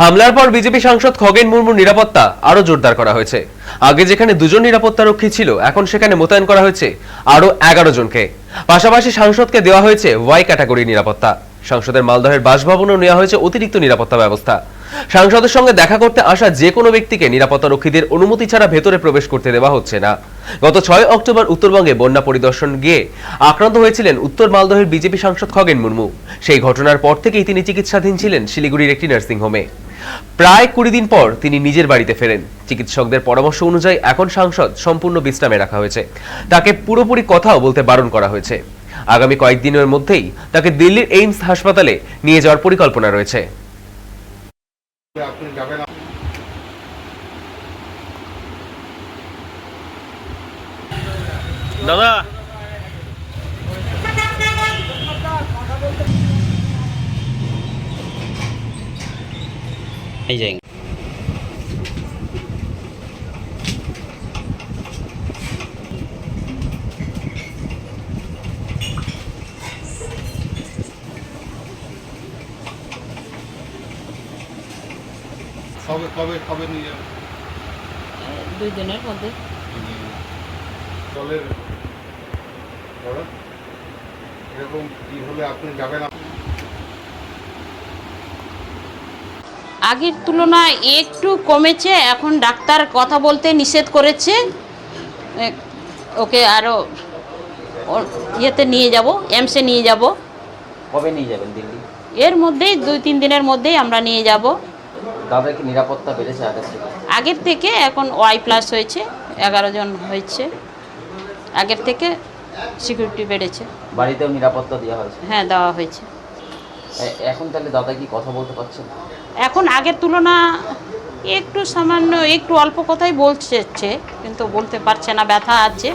হামলার পর বিজেপি সাংসদ খগেন মুর্মুর নিরাপত্তা আরও জোরদার করা হয়েছে। আগে যেখানে দুজন নিরাপত্তা রক্ষী ছিল, এখন সেখানে মোতায়েন করা হয়েছে আরও এগারো জনকে। পাশাপাশি সাংসদকে দেওয়া হয়েছে ওয়াই ক্যাটাগরি নিরাপত্তা। সংসদের মালদহের বাসভবনেও নেওয়া হয়েছে অতিরিক্ত নিরাপত্তা ব্যবস্থা। সাংসদের সঙ্গে দেখা করতে আসা যে কোনো ব্যক্তিকে নিরাপত্তা রক্ষীদের অনুমতি ছাড়া ভেতরে প্রবেশ করতে দেওয়া হচ্ছে না। গত ছয় অক্টোবর উত্তরবঙ্গে বন্যা পরিদর্শন গিয়ে আক্রান্ত হয়েছিলেন উত্তর মালদহের বিজেপি সাংসদ খগেন মুর্মু। সেই ঘটনার পর থেকেই তিনি চিকিৎসাধীন ছিলেন শিলিগুড়ির একটি নার্সিংহোমে। প্রায় কুড়ি দিন পর তিনি নিজের বাড়িতে ফেরেন। চিকিৎসকদের পরামর্শ অনুযায়ী এখন সাংসদ সম্পূর্ণ বিশ্রামে রাখা হয়েছে। তাকে পুরোপুরি কথাও বলতে বারণ করা হয়েছে। আগামী কয়েকদিনের মধ্যেই তাকে দিল্লির এইমস হাসপাতালে নিয়ে যাওয়ার পরিকল্পনা রয়েছে। দাদা এই কবে কবে কবে নিয়ে যাবে? দুই দিনের মধ্যে। জলের এরকম কি হলে আপনি যাবেন? আপনি আগের তুলনায় একটু কমেছে এখন ডাক্তার কথা বলতে নিষেধ করেছে। ওকে আরও ইয়েতে নিয়ে যাব এমসে নিয়ে যাব। কবে নিয়ে যাবেন দিল্লি? এর মধ্যেই দুই তিন দিনের মধ্যেই আমরা নিয়ে যাব। দাদা কি নিরাপত্তা বেড়েছে আগের থেকে? আগের থেকে এখন ওয়াই প্লাস হয়েছে এগারো জন হয়েছে। আগের থেকে সিকিউরিটি বেড়েছে। বাড়িতেও নিরাপত্তা দেওয়া হয়েছে? হ্যাঁ দেওয়া হয়েছে। এখন তাহলে দাদা কি কথা বলতে পারছেন এখন আগের তুলনা একটু সামান্য, একটু অল্প কথাই বলছে, কিন্তু বলতে পারছে না, ব্যথা আছে।